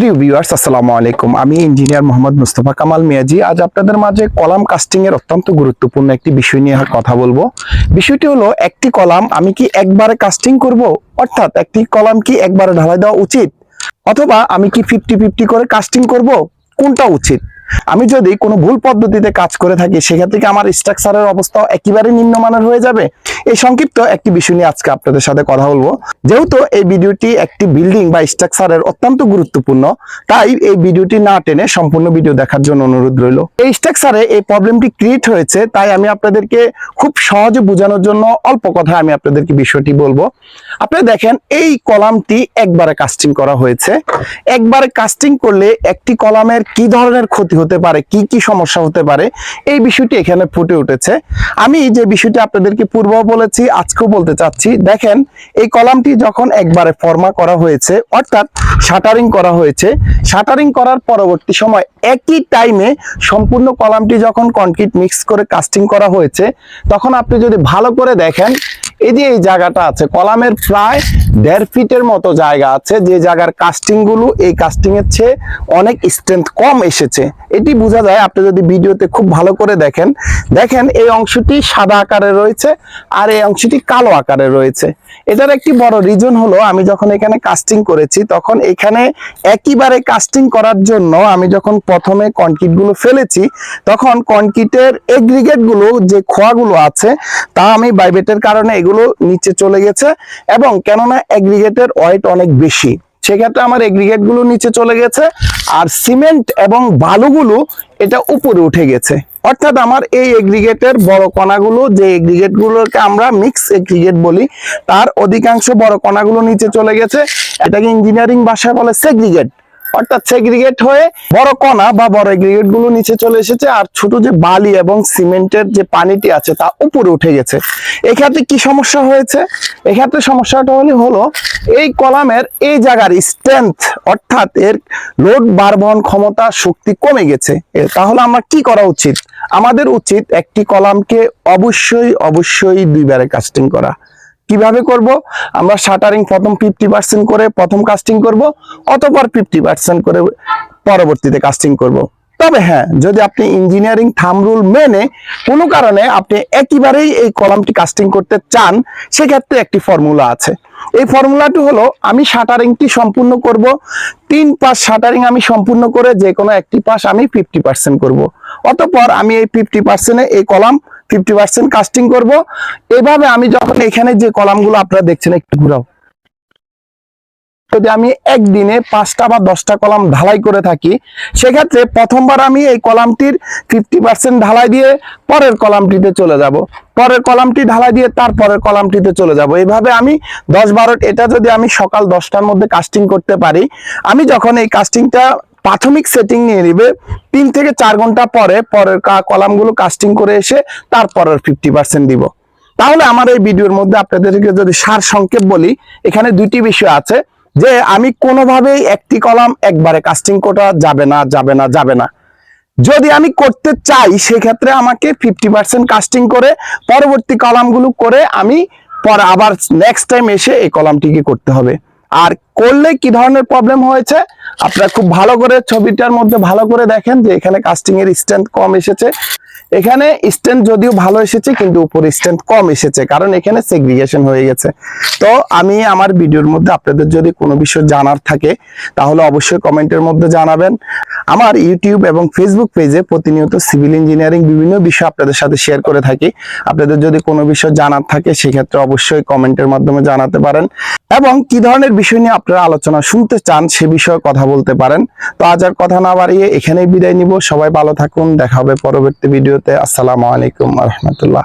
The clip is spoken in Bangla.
প্রিয় ভিউয়ার্স আসসালামু আলাইকুম। আমি ইঞ্জিনিয়ার মোহাম্মদ মুস্তফা কামাল মিয়াজি। আজ আপনাদের মাঝে কলাম কাস্টিং এর অত্যন্ত গুরুত্বপূর্ণ একটি বিষয় নিয়ে কথা বলব। বিষয়টি হলো, একটি কলাম আমি কি একবারে কাস্টিং করব? অর্থাৎ একটি কলাম কি একবারে ঢালাই দেওয়া উচিত? অথবা আমি কি ফিফটি ফিফটি করে কাস্টিং করব? কোনটা উচিত? আমি যদি কোনো ভুল পদ্ধতিতে কাজ করে থাকি, সেক্ষেত্রে কি আমার স্ট্রাকচারের অবস্থা একেবারে নিম্নমানের হয়ে যাবে? এই সংক্ষিপ্ত একটি বিষয় নিয়ে আজকে আপনাদের সাথে কথা বলব। যেহেতু এই ভিডিওটি একটি বিল্ডিং বা স্ট্রাকচারের অত্যন্ত গুরুত্বপূর্ণ, তাই এই ভিডিওটি না টেনে সম্পূর্ণ ভিডিও দেখার জন্য অনুরোধ রইল। এই স্ট্রাকচারে এই প্রবলেমটি ক্রিয়েট হয়েছে, তাই আমি আপনাদেরকে খুব সহজে বোঝানোর জন্য অল্প কথা আমি আপনাদেরকে বিষয়টি বলব। আপনারা দেখেন, এই কলামটি একবারে কাস্টিং করা হয়েছে। একবারে কাস্টিং করলে একটি কলামের কি ধরনের ক্ষতি হতে পারে, কি কি সমস্যা হতে পারে, এই বিষয়টি এখানে ফুটে উঠেছে। আমি যে বিষয়টি আপনাদেরকে পূর্ব বলেছি, আজকেও বলতে চাচ্ছি, দেখেন, এই কলামটি যখন একবারে ফর্মা করা হয়েছে, অর্থাৎ শাটারিং করা হয়েছে, শাটারিং করার পরবর্তী সময় একই টাইমে সম্পূর্ণ কলামটি যখন কনক্রিট মিক্স করে কাস্টিং করা হয়েছে, তখন আপনি যদি ভালো করে দেখেন, এই যে এই জায়গাটা আছে, কলামের প্রায় দেড় ফিটের মতো জায়গা আছে, যে জায়গার কাস্টিংগুলো এই কাস্টিং এর চেয়ে অনেক স্ট্রেংথ কম এসেছে। এটি বোঝা যায়, আপনি যদি ভিডিওতে খুব ভালো করে দেখেন দেখেন এই অংশটি সাদা আকারে রয়েছে আর এই অংশটি কালো আকারে রয়েছে। এটার একটি বড় রিজন হলো, আমি যখন এখানে কাস্টিং করেছি, তখন এখানে একইবারে কাস্টিং করার জন্য আমি যখন প্রথমে কনক্রিটগুলো ফেলেছি, তখন কনক্রিটের এগ্রিগেটগুলো, যে খোয়াগুলো আছে, তা আমি বাইবেটের কারণে এগুলো নিচে চলে গেছে এবং কেননা এগ্রিগেটের ওয়েট অনেক বেশি। সেক্ষেত্রে আমার এগ্রিগেটগুলো নিচে চলে গেছে আর সিমেন্ট এবং বালুগুলো এটা উপরে উঠে গেছে। অর্থাৎ আমার এই এগ্রিগেটের বড় কণাগুলো, যে এগ্রিগেট গুলোকে আমরা মিক্স এগ্রিগেট বলি, তার অধিকাংশ বড় কণাগুলো নিচে চলে গেছে। এটাকে ইঞ্জিনিয়ারিং ভাষায় বলে সেগ্রিগেট অর্থাৎ সেগ্রিগেট হয়ে বড় কণা বা বড় এগ্রিগেটগুলো নিচে চলে এসেছে, আর ছোট যে বালি এবং সিমেন্টের যে পানিটি আছে তা উপরে উঠে গেছে। এক্ষেত্রে কি সমস্যা হয়েছে? এক্ষেত্রে সমস্যাটা হলে হলো, এই কলামের এই জায়গার স্ট্রেংথ অর্থাৎ এর লোড বার বহন ক্ষমতা, শক্তি কমে গেছে। তাহলে আমরা কি করা উচিত? আমাদের উচিত একটি কলামকে অবশ্যই অবশ্যই দুইবারে কাস্টিং করা। কীভাবে করব? আমরা শাটারিং প্রথম ফিফটি পার্সেন্ট করে প্রথম কাস্টিং করব, অতপর ফিফটি পার্সেন্ট করে পরবর্তীতে কাস্টিং করব। তবে হ্যাঁ যদি আপনি ইঞ্জিনিয়ারিং থাম রুল মেনে কোনো কারণে আপনি একইবারেই এই কলামটি কাস্টিং করতে চান, সেক্ষেত্রে একটি ফর্মুলা আছে। এই ফর্মুলাটি হলো, আমি শাটারিংটি সম্পূর্ণ করব, তিন পাস শাটারিং আমি সম্পূর্ণ করে যে কোনো একটি পাস আমি ফিফটি পার্সেন্ট করব। অতপর আমি এই ফিফটি পার্সেন্টে এই কলাম ফিফটি পার্সেন্ট কাস্টিং করব। এভাবে আমি যখন এখানে যে কলামগুলো আপনারা দেখছেন, একটু ঘুরাও। যদি আমি একদিনে পাঁচটা বা দশটা কলাম ঢালাই করে থাকি, সেক্ষেত্রে প্রথমবার আমি এই কলামটির ফিফটি পার্সেন্ট ঢালাই দিয়ে পরের কলামটিতে চলে যাব। পরের কলামটি ঢালাই দিয়ে তারপরের কলামটিতে চলে যাব। এভাবে আমি দশ বারো এটা যদি আমি সকাল দশটার মধ্যে কাস্টিং করতে পারি, আমি যখন এই কাস্টিংটা প্রাথমিক সেটিং নিয়ে নিবে। তিন থেকে চার ঘণ্টা পরে পরের কলামগুলো কাস্টিং করে এসে তারপরের ফিফটি পার্সেন্ট দিব। তাহলে আমার এই ভিডিওর মধ্যে আপনাদেরকে যদি সার সংক্ষেপ বলি, এখানে দুইটি বিষয় আছে, যে আমি কোনোভাবেই একটি কলাম একবারে কাস্টিং করা যাবে না যাবে না যাবে না। যদি আমি করতে চাই, সেক্ষেত্রে আমাকে ফিফটি পার্সেন্ট কাস্টিং করে পরবর্তী কলামগুলো করে আমি পরে আবার নেক্সট টাইম এসে এই কলামটিকে করতে হবে। আর করলে কি ধরনের প্রবলেম হয়েছে? আপনারা খুব ভালো করে ছবিটার মধ্যে ভালো করে দেখেন যে এখানে কাস্টিং এর স্ট্রেন্থ কম এসেছে। এখানে স্ট্রেংথ যদিও ভালো এসেছে, কিন্তু উপরে স্ট্রেংথ কম এসেছে, কারণ এখানে সেগ্রিগেশন হয়ে গেছে। তো আমি আমার ভিডিওর মধ্যে আপনাদের যদি কোনো বিষয় জানার থাকে, তাহলে অবশ্যই কমেন্টের মধ্যে জানাবেন। আমার ইউটিউব এবং ফেসবুক পেজে প্রতিনিয়ত সিভিল ইঞ্জিনিয়ারিং বিভিন্ন বিষয় আপনাদের সাথে শেয়ার করে থাকি। আপনাদের যদি কোনো বিষয় জানার থাকে, সেক্ষেত্রে অবশ্যই কমেন্টের মাধ্যমে জানাতে পারেন। এবং কি ধরনের বিষয় নিয়ে আপনারা আলোচনা শুনতে চান, সে বিষয়ে কথা বলতে পারেন। তো আজ আর কথা না বাড়িয়ে এখানেই বিদায় নিব। সবাই ভালো থাকুন, দেখা হবে পরবর্তী ভিডিওতে আসসালামু আলাইকুম রহমতুল্লাহ।